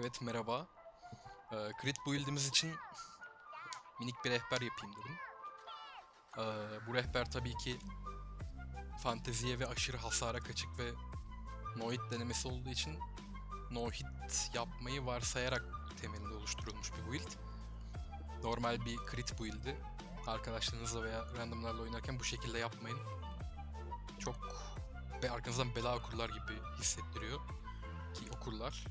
Evet merhaba. Ee, crit build'imiz için minik bir rehber yapayım dedim. Ee, bu rehber tabii ki fanteziye ve aşırı hasara kaçık ve no hit denemesi olduğu için no hit yapmayı varsayarak temelinde oluşturulmuş bir build. Normal bir crit build'i arkadaşlarınızla veya randomlarla oynarken bu şekilde yapmayın. Çok ve arkanızdan bela okurlar gibi hissettiriyor ki okurlar.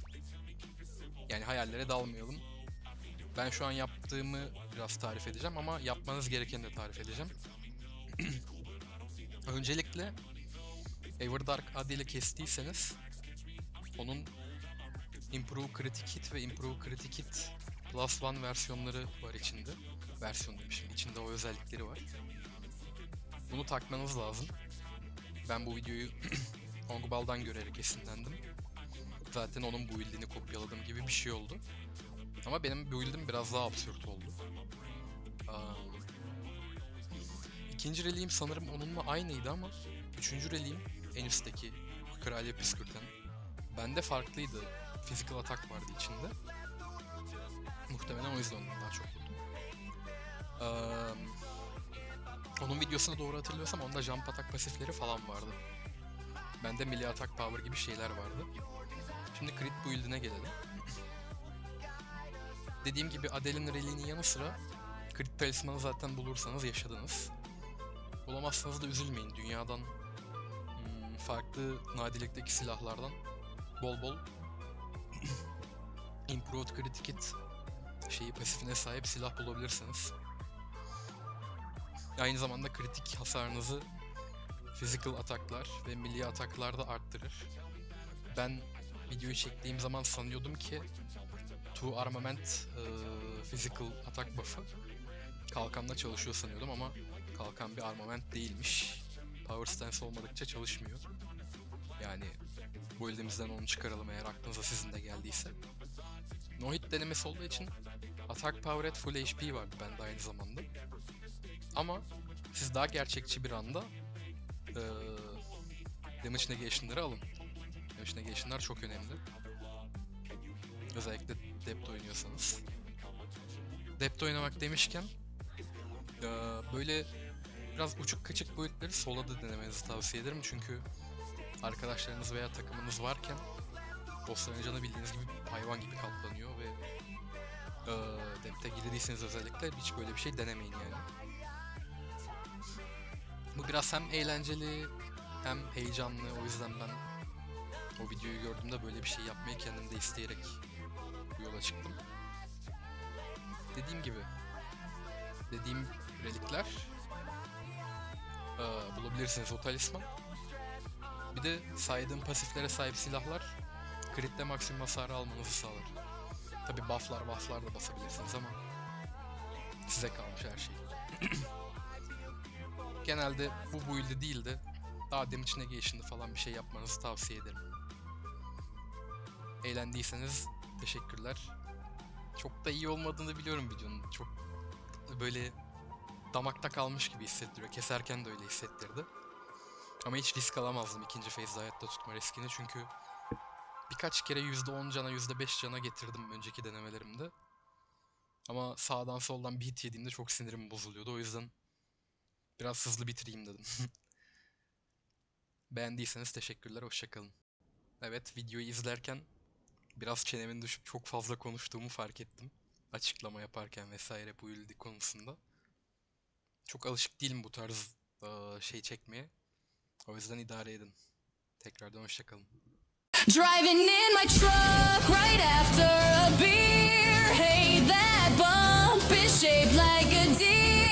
Yani hayallere dalmayalım. Ben şu an yaptığımı biraz tarif edeceğim ama yapmanız gerekeni de tarif edeceğim. Öncelikle Everdark adıyla kestiyseniz onun Improve Critic Hit ve Improve Critic Hit Plus One versiyonları var içinde. Versiyon demişim. İçinde o özellikleri var. Bunu takmanız lazım. Ben bu videoyu Ongbal'dan görerek esinlendim. Zaten onun build'ini kopyaladım gibi bir şey oldu. Ama benim build'im biraz daha absürt oldu. Aa, ikinci reliğim sanırım onunla aynıydı ama üçüncü reliğim en üstteki kraliyet püskürten. Bende farklıydı. Physical attack vardı içinde. Muhtemelen o yüzden ondan daha çok vurdum. Aa, onun videosunu doğru hatırlıyorsam onda jump attack pasifleri falan vardı. Bende melee attack power gibi şeyler vardı. Şimdi crit build'ine gelelim. Dediğim gibi Adel'in reliğinin yanı sıra crit talismanı zaten bulursanız yaşadınız. Bulamazsanız da üzülmeyin. Dünyadan hmm, farklı nadirlikteki silahlardan bol bol Improved Critic Hit şeyi pasifine sahip silah bulabilirsiniz. Aynı zamanda kritik hasarınızı physical ataklar ve melee ataklarda arttırır. Ben videoyu çektiğim zaman sanıyordum ki Two Armament e, Physical Attack buff'ı kalkanla çalışıyor sanıyordum ama kalkan bir armament değilmiş. Power Stance olmadıkça çalışmıyor. Yani bu elimizden onu çıkaralım eğer aklınıza sizin de geldiyse. No hit denemesi olduğu için Attack Power at Full HP vardı bende aynı zamanda. Ama siz daha gerçekçi bir anda e, Damage Negation'ları alın. Damage Negation'lar çok önemli. Özellikle Depth oynuyorsanız. Depth oynamak demişken eee, böyle biraz uçuk kaçık boyutları sola da denemenizi tavsiye ederim çünkü arkadaşlarınız veya takımınız varken bossların canı bildiğiniz gibi hayvan gibi katlanıyor ve eee Depth'e girdiyseniz özellikle hiç böyle bir şey denemeyin yani. Bu biraz hem eğlenceli hem heyecanlı o yüzden ben o videoyu gördüğümde böyle bir şey yapmayı kendim de isteyerek bu yola çıktım. Dediğim gibi dediğim relikler eee, bulabilirsiniz o talisman. Bir de saydığım pasiflere sahip silahlar kritle maksimum hasarı almanızı sağlar. Tabi bufflar bufflar da basabilirsiniz ama size kalmış her şey. Genelde bu build'i değil de daha damage negation'lı falan bir şey yapmanızı tavsiye ederim. Eğlendiyseniz teşekkürler. Çok da iyi olmadığını biliyorum videonun. Çok böyle damakta kalmış gibi hissettiriyor. Keserken de öyle hissettirdi. Ama hiç risk alamazdım ikinci phase'de hayatta tutma riskini çünkü birkaç kere %10 cana %5 cana getirdim önceki denemelerimde. Ama sağdan soldan bir hit yediğimde çok sinirim bozuluyordu. O yüzden biraz hızlı bitireyim dedim. Beğendiyseniz teşekkürler, hoşçakalın. Evet, videoyu izlerken biraz çenemin düşüp çok fazla konuştuğumu fark ettim. Açıklama yaparken vesaire bu ildi konusunda. Çok alışık değilim bu tarz eee, şey çekmeye. O yüzden idare edin. Tekrardan hoşçakalın. Driving in my truck right after a beer. Hey, that bump is shaped like a deer.